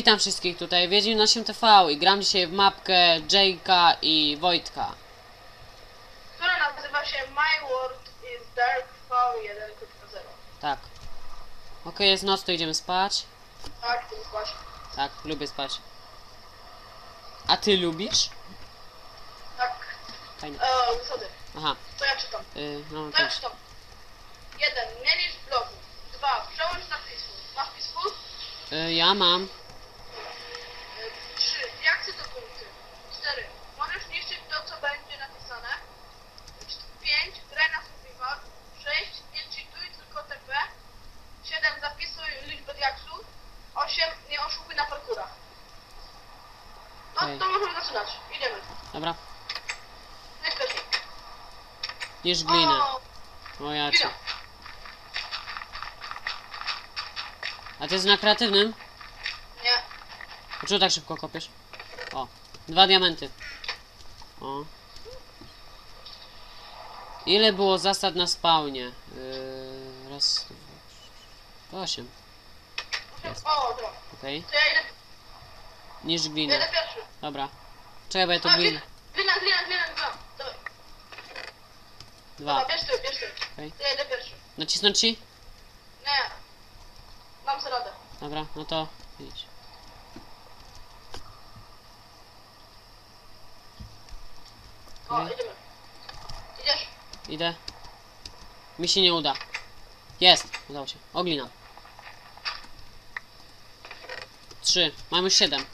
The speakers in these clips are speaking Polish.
witam wszystkich tutaj, Wiedźmin na 8 TV i gram dzisiaj w mapkę Jake'a i Wojtka. która nazywa się My World is Dark V1.0. Tak. Okej, jest noc, to idziemy spać. Tak, ty spać. Tak, lubię spać. A ty lubisz? Tak. Fajnie. E. Aha, To ja czytam. y, no To ja też. czytam. Jeden. Nie licz bloku. Dwa. Przełącz na pismu. Masz pismu? Y, ja mam. E, Trzy. Reakcje do punkty. Cztery. Możesz niszczyć to, co będzie napisane. Czt- Pięć. Graj na survival. Sześć. Nie cheatuj, tylko TP. Siedem. Zapisuj liczbę diaksów. Osiem. Nie oszukuj na parkurach. No Okej. to możemy zaczynać. Idziemy. Dobra. Najpierw. Niż glinę. O, ja cię. glina. A ty jest na kreatywnym? Nie. Dlaczego tak szybko kopiesz? O, dwa diamenty. O. Ile było zasad na spawnie? Yy, raz, dwa, osiem. Jest. O, dobra. Okej. To ja idę, Niż pierwszy. Dobra. Czekaj, bo ja to A, glinę. glina, glina, glina, glina. Dwa. Dobra, bierz ty, bierz ty. Okej. To ja idę pierwszy. Nacisnąć ci? Nie. Mam sobie radę. Dobra, no to idź. O, idziemy. Idziesz? Idę. Mi się nie uda. Jest! Udało się. Oglina. Trzy. Mamy już siedem.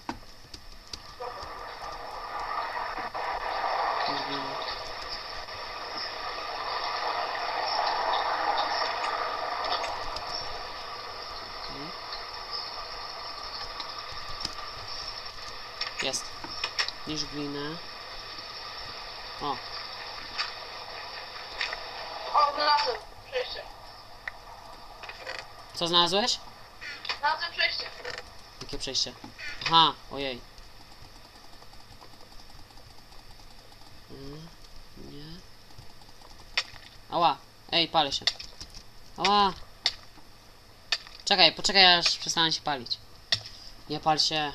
Jest. Niż glinę. O, O, znalazłem. Przejście. co znalazłeś? Znalazłem przejście. Jakie przejście? Aha, ojej. Mm, Nie. Ała, ej, palę się. Ała. Czekaj, poczekaj aż przestanę się palić. Nie pal się.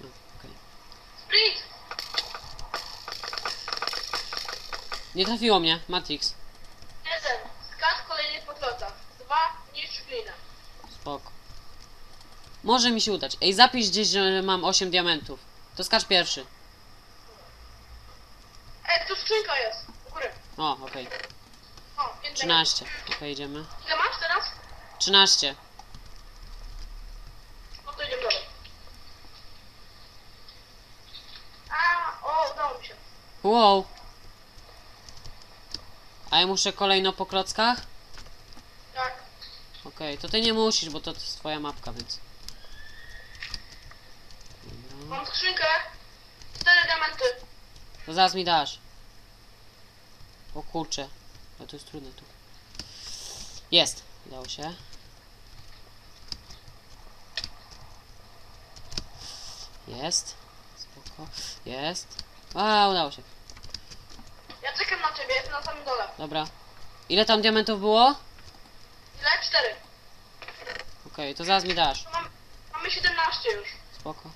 No, okej. Sprint! Nie trafiło mnie, Matrix. Jeden. Skacz kolejnych po drodze. Dwa. Niszcz glinę. Spoko. Może mi się udać. Ej, zapisz gdzieś, że mam 8 diamentów. To skacz pierwszy. Ej, tu skrzynka jest. U góry. O, okej. O, pięć 13. Okej, idziemy. Ile masz teraz? 13. No to idziemy dalej. A, o, udało mi się. Wow. A ja muszę kolejno po klockach? Tak. Okej, to ty nie musisz, bo to jest twoja mapka, więc... Dobra. Mam skrzynkę. Cztery diamenty. To zaraz mi dasz. O kurczę. A to jest trudne tu. Jest. Udało się. Jest. Spoko. Jest. A, udało się. Ja czekam na ciebie, jestem na samym dole. Dobra. Ile tam diamentów było? Ile? Cztery. Okej, to zaraz mi dasz. To mam, mamy 17 już. Spoko.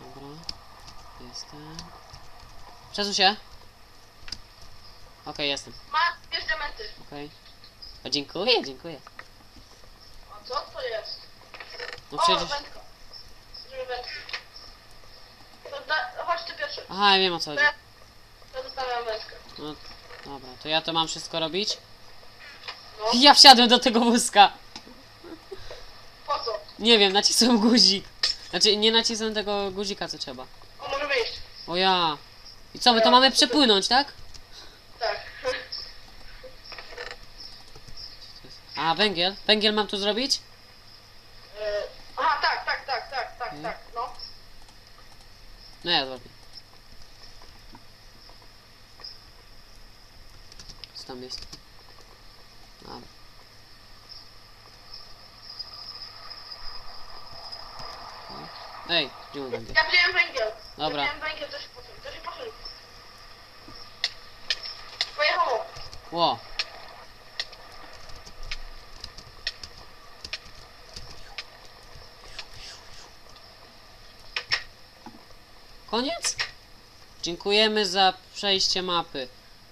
Dobra. Jestem. Przesuń się. Okej, jestem. Masz, bierz diamenty. Okej. O, dziękuję, dziękuję. A co to jest? No o, przecież... wędka. To da, chodź ty pierwszy. Aha, ja wiem o co chodzi. ja, ja zostawiam wędkę. No, dobra, to ja to mam wszystko robić? No, Ja wsiadłem do tego wózka! po co? Nie wiem, nacisłem guzik. Znaczy, nie nacisłem tego guzika, co trzeba. O, możemy iść. O ja. I co, my to mamy przepłynąć, tak? Tak. A, węgiel? Węgiel mam tu zrobić? E, Aha, tak, tak, tak, tak, tak, Mhm. tak, no. No ja zrobię. co tam jest. A. Ej, gdzie mam węgiel? Ja wziąłem węgiel. Dobra. Ja wziąłem węgiel. To się poszedł. Pojechało. Ło. Koniec? Dziękujemy za przejście mapy.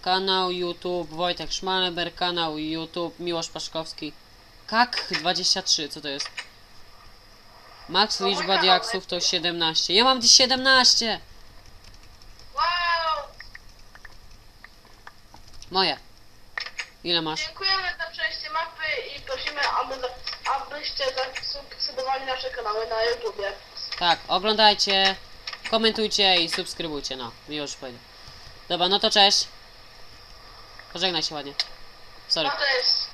Kanał YouTube Wojtek Szmaleber, kanał YouTube Miłosz Paszkowski. Kak23, co to jest? Max liczba diaksów to 17. Ja mam dziś 17! Wow! Moje. Ile masz? Dziękujemy za przejście mapy i prosimy, aby, abyście zasubskrybowali nasze kanały na YouTubie. Tak, oglądajcie, komentujcie i subskrybujcie, no, już powiedział. Dobra, no to cześć. Pożegnaj się ładnie. Sorry. No to jest